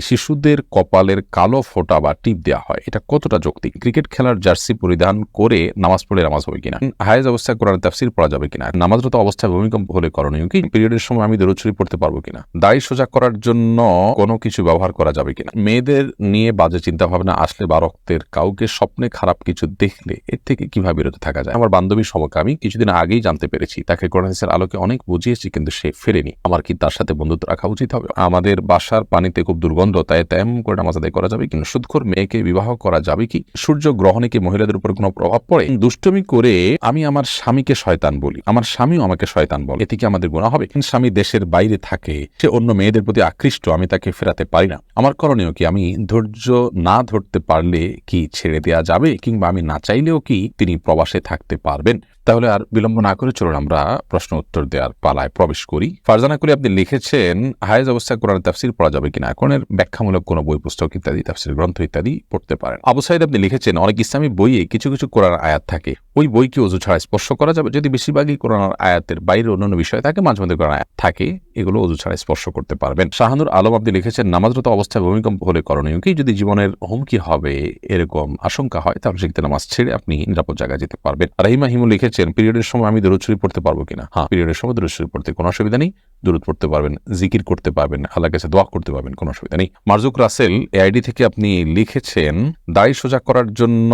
শিশুদের কপালের কালো ফোঁটা বা টিপ দেওয়া হয়। এটা কতটা যৌক্তিক? ক্রিকেট খেলার জার্সি পরিধান করে নামাজ পড়ে নামাজ হবে কিনা? হায়েজ অবস্থায় কোরআন তাফসির পড়া যাবে কিনা? নামাজরত অবস্থায় ভূমিকম্প হলে করণীয় কি? পিরিয়ডের সময় আমি দরুদ পড়তে পারব কিনা? দায়ী সোজা করার জন্য কোনো কিছু ব্যবহার করা যাবে কিনা? মেয়েদের নিয়ে বাজে চিন্তা ভাবনা আসলে বা রক্তের কাউকে স্বপ্নে খারাপ কিছু দেখলে এর থেকে কীভাবে বিরত থাকা যায়? আমার বান্ধবীর সমকে আমি কিছুদিন আগেই জানতে পেরেছি, তাকে কোরআনের আলোকে অনেক বুঝিয়েছি, কিন্তু সে ফেরেনি। আমার কি তার সাথে বন্ধুত্ব রাখা উচিত হবে? আমাদের বাসার পানিতে খুব দুর্গন্ধ তাই তেমন করে নামাজ আদায় করা যাবে কিন্তু সুদখোর মেয়েকে বিবাহ করা যাবে কি? সূর্য গ্রহণে কি মহিলাদের উপর কোনো প্রভাব পড়ে? দুষ্টমি করে আমি আমার স্বামীকে শয়তান বলি। আমার স্বামীও আমাকে শয়তান বলে। এতে কি আমাদের গুণা হবে? কিন্তু স্বামী দেশের বাইরে থাকে, সে অন্য মেয়েদের প্রতি আকৃষ্ট, আমি তাকে ফেরাতে পারি না। আমার করণীয় কি? আমি ধৈর্য না ধরতে পারলে কি ছেড়ে দেয়া যাবে? কিংবা আমি না চাইলেও কি তিনি প্রবাসে থাকতে পারবেন? তাহলে আর বিলম্ব না করে চলুন আমরা প্রশ্ন উত্তর দেওয়ার পালায় প্রবেশ করি। ফারজানা করি আপনি লিখেছেন, হায়েজ অবস্থায় কোরআন তাফসির পড়া যাবে কিনা? কোরআনের ব্যাখ্যামূলক কোনো বই, পুস্তক ইত্যাদি, তাফসির গ্রন্থ ইত্যাদি পড়তে পারেন। আবু সাইদ, আপনি লিখেছেন, অনেক ইসলামী বইয়ে কিছু কিছু কোরআন আয়াত থাকে। ওই বইকে অজু ছাড়া স্পর্শ করা যাবে? যদি বেশিরভাগই কোরআন আয়াতের বাইরে অন্যান্য বিষয় থাকে, মাঝে মধ্যে কোরআন আয়াত থাকে এগুলো অজু ছাড়া স্পর্শ করতে পারবেন। শাহানুর আলম আপনি লিখেছেন, নামাজরত অবস্থায় ভূমিকম্প হলে করণীয় কি? যদি জীবনের হুমকি হবে, এরকম আশঙ্কা হয়, তাহলে সেক্ষেত্রে নামাজ ছেড়ে আপনি নিরাপদ জায়গায় যেতে পারবেন। রাহিমা হিমু লিখেছেন, পিরিয়ডের সময় আমি দরুদ শরীফ পড়তে পারব কিনা? হ্যাঁ পিরিয়ডের সময় দরুদ শরীফ পড়তে কোনো অসুবিধা নেই। দূরত পড়তে পারবেন, জিকির করতে পারবেন আল্লাহ কাছে দোয়া করতে পারবেন, কোনো অসুবিধা নেই। মার্জুক রাসেল এআইডি থেকে আপনি লিখেছেন, দাড়ি সোজা করার জন্য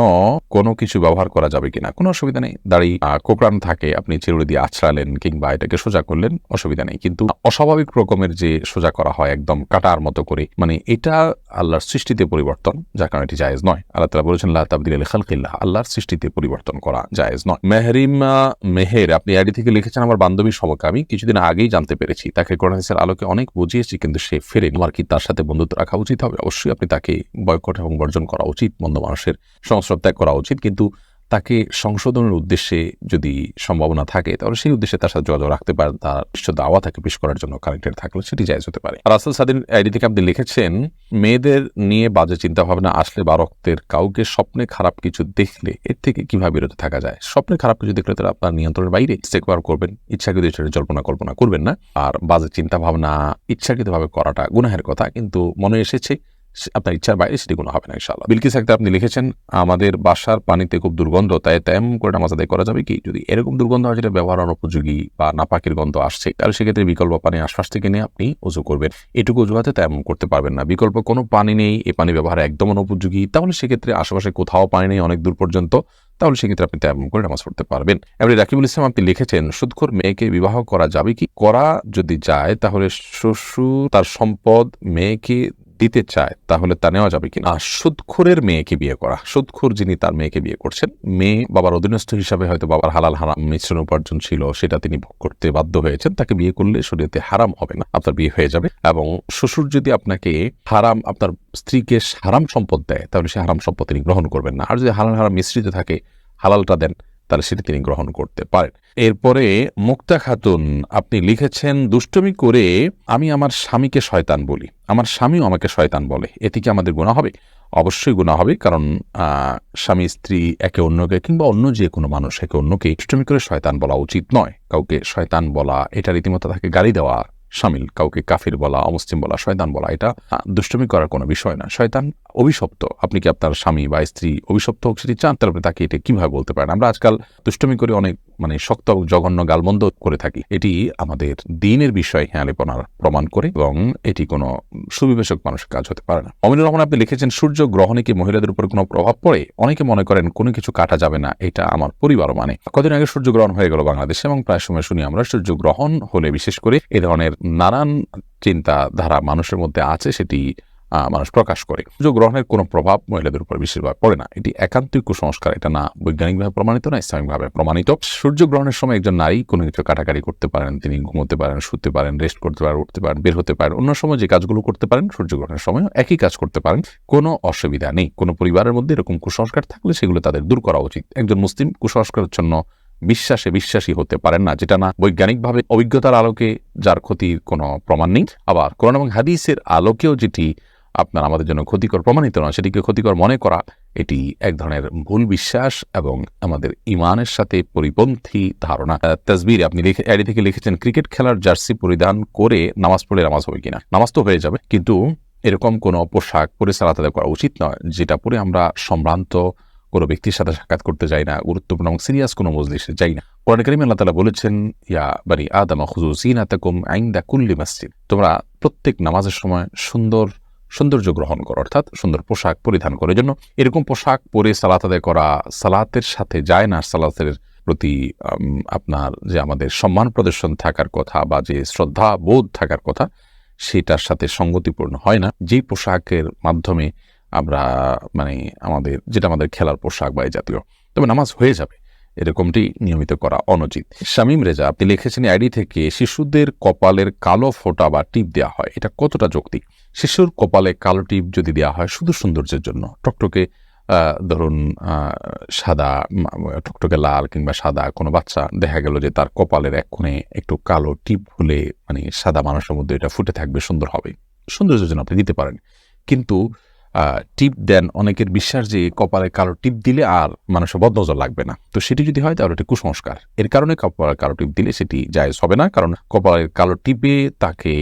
কোনো কিছু ব্যবহার করা যাবে কিনা? কোনো অসুবিধা নেই। দাড়ি কোকরান থাকে, আপনি চিরুড়ি দিয়ে আছড়ালেন কিংবা এটাকে সোজা করলেন, অসুবিধা নেই। কিন্তু অস্বাভাবিক রকমের যে সোজা করা হয়, একদম কাটার মতো করে মানে এটা আল্লাহর সৃষ্টিতে পরিবর্তন, যার কারণে এটি জায়েজ নয়। আল্লাহ তালা বলেছেন আল্লাহ তাবদিল আলী খালকিল্লাহ আল্লাহর সৃষ্টিতে পরিবর্তন করা জায়েজ নয়। মেহরিমা মেহের, আপনি আইডি থেকে লিখেছেন, আমার বান্ধবীর সমকামী কিছুদিন আগেই জানতে পেরেছি তাকে কোরআনের আলোকে অনেক বুঝিয়েছি, কিন্তু সে ফেরে আমার কি তার সাথে বন্ধুত্ব রাখা উচিত হবে? অবশ্যই আপনি তাকে বয়কট এবং বর্জন করা উচিত মন্দ মানুষের সংস্রব ত্যাগ করা উচিত, কিন্তু তাকে সংশোধনের উদ্দেশ্যে যদি সম্ভাবনা থাকে, তাহলে সেই উদ্দেশ্যে তার সাথে যোগাযোগ রাখতে পারে, তার নিশ্চ দাওয়া থাকে পেশ করার জন্য কানেক্টেড থাকলে সেটি জায়জ হতে পারে। রাসেল সাদিন আইডি থেকে আপনি লিখেছেন, মেয়েদের নিয়ে বাজে চিন্তা ভাবনা আসলে বা রক্তের কাউকে স্বপ্নে খারাপ কিছু দেখলে এর থেকে কীভাবে বিরত থাকা যায়? স্বপ্নে খারাপ কিছু দেখলে তারা আপনার নিয়ন্ত্রণের বাইরে ইস্তেকবার করবেন, ইচ্ছাকৃত সেটা জল্পনা কল্পনা করবেন না। আর বাজে চিন্তা ভাবনা ইচ্ছাকৃতভাবে করাটা গুনাহের কথা, কিন্তু মনে এসেছে আপনার ইচ্ছার বাইরে সেটি কোনো হবে না ইনশাল্লাহ বিলকিস একটা আপনি লিখেছেন, আমাদের বাসার পানিতে খুব দুর্গন্ধ, তাই তেম করে নামাজ আদায় করা যাবে কি? যদি এরকম দুর্গন্ধ হয় যেটা ব্যবহার অনুপযোগী বা নাপাকের গন্ধ আসছে, তাহলে সেক্ষেত্রে বিকল্প পানি আশপাশ থেকে নিয়ে আপনি উজু করবেন। এটুকু অজুহাতে তেমন করতে পারবেন না। বিকল্প কোনো পানি নেই, এ পানি ব্যবহার একদম অনুপযোগী। তাহলে সেক্ষেত্রে আশেপাশে কোথাও পানি নেই, অনেক দূর পর্যন্ত। তাহলে সেক্ষেত্রে আপনি তেমন করে নামাজ পড়তে পারবেন। এবারে রাকিবুল ইসলাম আপনি লিখেছেন সুদখোর মেয়েকে বিবাহ করা যাবে কি? করা যদি যায়, তাহলে শ্বশুর তার সম্পদ মেয়েকে দিতে চায়, তাহলে তা নেওয়া যাবে কিনা? সুদখোরের মেয়েকে বিয়ে করা সুদখোর যিনি তার মেয়েকে বিয়ে করছেন, মেয়ে বাবার অধীনস্থ হিসাবে হয়তো বাবার হালাল হারাম মিশ্রণ উপার্জন ছিল, সেটা তিনি ভোগ করতে বাধ্য হয়েছেন, তাকে বিয়ে করলে শরীরতে হারাম হবে না, আপনার বিয়ে হয়ে যাবে। এবং শ্বশুর যদি আপনাকে হারাম, আপনার স্ত্রীকে হারাম সম্পদ দেয়, তাহলে সে হারাম সম্পদ তিনি গ্রহণ করবেন না। আর যদি হালাল হারাম মিশ্রিত থাকে হালালটা দেন, তাহলে সেটি তিনি গ্রহণ করতে পারেন। এরপরে মুক্তা খাতুন, আপনি লিখেছেন, দুষ্টমি করে আমি আমার স্বামীকে শয়তান বলি। আমার স্বামীও আমাকে শয়তান বলে। এতে কি আমাদের গুণা হবে? অবশ্যই গুণা হবে, কারণ স্বামী, স্ত্রী একে অন্যকে কিংবা অন্য যে কোনো মানুষ, একে অন্যকে দুষ্টমি করে শয়তান বলা উচিত নয়। কাউকে শয়তান বলা, এটা রীতিমতো তাকে গালি দেওয়া সামিল, কাউকে কাফির বলা, অমুসলিম বলা, শয়তান বলা, এটা দুষ্টমি করার কোনো বিষয় না। শয়তান অভিশপ্ত। আপনি কি আপনার স্বামী বা স্ত্রী অভিশপ্ত হোক, সেটি চান তারপরে তাকে এটা কীভাবে বলতে পারেন? আমরা আজকাল দুষ্টমি করে অনেক মানে শক্ত জঘন্য গালবন্ধ করে থাকি। এটি আমাদের দিনের বিষয় হেয়ালিপনার প্রমাণ করে এবং এটি কোনো সুবিবেশক মানুষের কাজ হতে পারে না। অমিনুর রহমান, আপনি লিখেছেন, সূর্য গ্রহণে কি মহিলাদের উপর কোনো প্রভাব পড়ে? অনেকে মনে করেন, কোনো কিছু কাটা যাবে না, এটা আমার পরিবারও মানে। কদিন আগে সূর্যগ্রহণ হয়ে গেল বাংলাদেশে এবং প্রায় সময় শুনি আমরা সূর্যগ্রহণ হলে বিশেষ করে এ ধরনের নানান চিন্তাধারা মানুষের মধ্যে আছে, সেটি মানুষ প্রকাশ করে। সূর্য গ্রহণের কোনো প্রভাব মহিলাদের উপর বেশিরভাগ পড়ে না। এটি একান্তই কুসংস্কার, এটা না বৈজ্ঞানিকভাবে প্রমাণিত, না ইসলামিকভাবে প্রমাণিত। সূর্য গ্রহণের সময় একজন নারী কোনো কিছু কাটাকাটি করতে পারেন, তিনি ঘুমোতে পারেন, শুতে পারেন রেস্ট করতে পারেন, উঠতে পারেন, বের হতে পারেন, অন্য সময় যে কাজগুলো করতে পারেন, সূর্য গ্রহণের সময় একই কাজ করতে পারেন। কোনো অসুবিধা নেই। কোনো পরিবারের মধ্যে এরকম কুসংস্কার থাকলে সেগুলো তাদের দূর করা উচিত। একজন মুসলিম কুসংস্কারচ্ছন্ন বিশ্বাসে বিশ্বাসী হতে পারেন না, যেটা না বৈজ্ঞানিকভাবে অভিজ্ঞতার আলোকে যার ক্ষতির কোনো প্রমাণ নেই। আবার কোরআন এবং হাদিসের আলোকেও যেটি আপনার আমাদের জন্য ক্ষতিকর, প্রমাণিত নয়, সেটিকে ক্ষতিকর মনে করা, এটি এক ধরনের ভুল বিশ্বাস এবং আমাদের ইমানের সাথে পরিপন্থী ধারণা। তাজবির আপনি এডি থেকে লিখেছেন, ক্রিকেট খেলার জার্সি পরিধান করে নামাজ পড়লে নামাজ হবে কিনা? নামাজ তো হয়ে যাবে, কিন্তু এরকম কোনো পোশাক পরে সালাত আদায় করা উচিত নয়, যেটা পরে আমরা সম্ভ্রান্ত কোনো ব্যক্তির সাথে সাক্ষাৎ করতে যাই না, গুরুত্বপূর্ণ এবং সিরিয়াস কোনো মজলিসে যাই না। কোরআন করিম আল্লাহ তালা বলেছেন, ইয়া বানি আদামা খুজু জিনাতাকুম আইন্দা কুল্লি মসজিদ। তোমরা প্রত্যেক নামাজের সময় সুন্দর সৌন্দর্য গ্রহণ করো, অর্থাৎ সুন্দর পোশাক পরিধান করে। জন্য এরকম পোশাক পরে সালাত আদায় করা সালাতের সাথে যায় না। সালাতের প্রতি আপনার যে আমাদের সম্মান প্রদর্শন থাকার কথা বা যে শ্রদ্ধা বোধ থাকার কথা, সেটার সাথে সঙ্গতিপূর্ণ হয় না। যেই পোশাকের মাধ্যমে আমরা মানে আমাদের, যেটা আমাদের খেলার পোশাক বা এই জাতীয়, তবে নামাজ হয়ে যাবে। এরকমটি নিয়মিত করা অনুচিত। শামীম রেজা, আপনি লিখেছেন আইডি থেকে শিশুদের কপালের কালো ফোঁটা বা টিপ দেওয়া হয়। এটা কতটা যৌক্তিক? শিশুর কপালে কালো টিপ যদি দেওয়া হয় শুধু সৌন্দর্যের জন্য? টকটকে ধরুন সাদা টকটকে লাল কিংবা সাদা কোনো বাচ্চা দেখা গেল যে তার কপালের এক কোণে একটু কালো টিপ হলে মানে সাদা মানুষের মধ্যে এটা ফুটে থাকবে, সুন্দর হবে। সৌন্দর্যের জন্য আপনি দিতে পারেন। কিন্তু টিপ দেন অনেকের বিশ্বাস যে কপালে কালো টিপ দিলে আর মানুষের বদনজর লাগবে না। তো সেটি যদি হয়, তাহলে এটি কুসংস্কার। এর কারণে কপালে কালো টিপ দিলে সেটি জায়েজ হবে না, কারণ কপালের কালো টিপে তাকে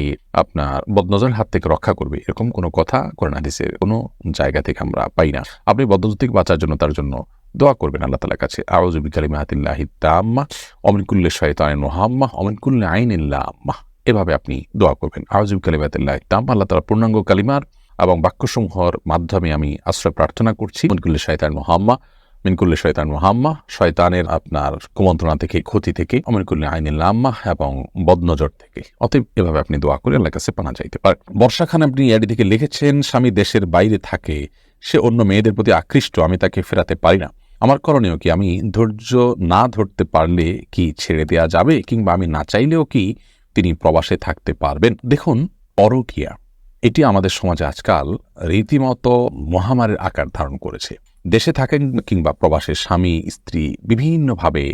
আপনার বদনজরের হাত থেকে রক্ষা করবে। এরকম কোনো কথা কোরআন হাদিসের কোনো জায়গা থেকে আমরা পাই না। আপনি বদনজর থেকে বাঁচার জন্য তার জন্য দোয়া করবেন আল্লাহ তালার কাছে। আউজুবি কালিমাহাতিল্লাহি তাম্মা অমিনকুল্লে শয়তান মোহাম্মা অমিনকুল্লে আইনিল্লাহ আম্মা এভাবে আপনি দোয়া করবেন। আউজুবি কালিমাতিল্লাহি তাম্মা আল্লাহ তালা পূর্ণাঙ্গ কালিমার এবং বাক্যসমূহর মাধ্যমে আমি আশ্রয় প্রার্থনা করছি। মিনকুল্লি শয়তান মোহাম্মা মিনকুল্লি শয়তান মোহাম্মা, শয়তানের আপনার কুমন্ত্রণা থেকে, ক্ষতি থেকে অমিনকুল্লে আইনিল্লা আম্মা এবং বদনজর থেকে। অতএব এভাবে আপনি দোয়া করে আল্লাহ কাছে পানা যাইতে পারেন। বর্ষা খান আপনি এডি থেকে লিখেছেন, স্বামী দেশের বাইরে থাকে, সে অন্য মেয়েদের প্রতি আকৃষ্ট, আমি তাকে ফেরাতে পারি না। আমার করণীয় কি, আমি ধৈর্য না ধরতে পারলে কি ছেড়ে দেয়া যাবে, কিংবা আমি না চাইলেও কি তিনি প্রবাসে থাকতে পারবেন? দেখুন, পরকিয়া। এটি আমাদের সমাজে আজকাল রীতিমতো মহামারীর আকার ধারণ করেছে। দেশে থাকেন কিংবা প্রবাসের স্বামী, স্ত্রী বিভিন্নভাবে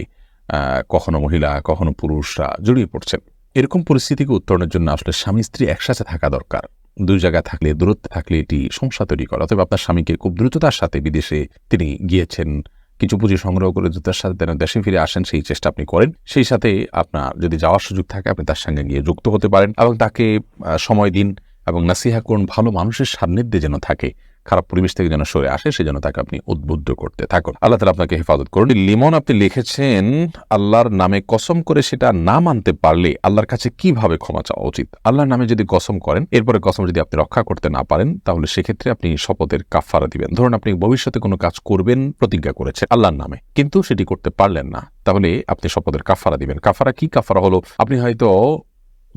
কখনো মহিলা, কখনো পুরুষরা জড়িয়ে পড়ছেন। এরকম পরিস্থিতিকে উত্তরণের জন্য আসলে স্বামী, স্ত্রী একসাথে থাকা দরকার। দুই জায়গায় থাকলে, দূরত্বে থাকলে এটি সমস্যা তৈরি করে। অথবা আপনার স্বামীকে খুব দ্রুততার সাথে বিদেশে তিনি গিয়েছেন, কিছু পুঁজি সংগ্রহ করে দ্রুততার সাথে যেন দেশে ফিরে আসেন, সেই চেষ্টা আপনি করেন। সেই সাথে আপনার যদি যাওয়ার সুযোগ থাকে, আপনি তার সঙ্গে গিয়ে যুক্ত হতে পারেন এবং তাকে সময় দিন। এবং নাসিহা করুন, ভালো মানুষের সান্নিধ্যে যেন থাকে, খারাপ পরিবেশ থেকে যেন সরে আসে সেজন্য তাকে আপনি উদ্বুদ্ধ করতে থাকুন। আল্লাহ তালা আপনাকে হেফাজত করুন। লিমন আপনি লিখেছেন, আল্লাহর নামে কসম করে সেটা না মানতে পারলে আল্লাহর কাছে কীভাবে ক্ষমা চাওয়া উচিত? আল্লাহর নামে যদি কসম করেন, এরপরে কসম যদি আপনি রক্ষা করতে না পারেন, তাহলে সেক্ষেত্রে আপনি শপথের কাফারা দিবেন। ধরুন আপনি ভবিষ্যতে কোনো কাজ করবেন, প্রতিজ্ঞা করেছেন আল্লাহর নামে, কিন্তু সেটি করতে পারলেন না, তাহলে আপনি শপথের কাফারা দিবেন। কাফারা কি কাফারা হলো? আপনি হয়তো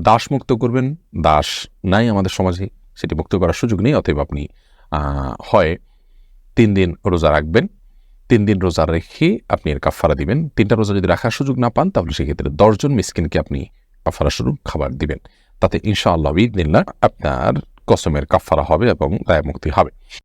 দাস মুক্ত করবেন, দাস নাই আমাদের সমাজে, সেটি মুক্ত করার সুযোগ নেই, অতএব আপনি হয় তিন দিন রোজা রাখবেন, তিন দিন রোজা রেখে আপনি এর কাফারা দিবেন, তিনটা রোজা যদি রাখার সুযোগ না পান, তাহলে সেক্ষেত্রে দশজন মিসকিনকে আপনি কাফারা স্বরূপ খাবার দিবেন। তাতে ইনশাআল্লাহ ইদিনিল্লাহ আপনার কসমের কাফারা হবে এবং দায় মুক্তি হবে।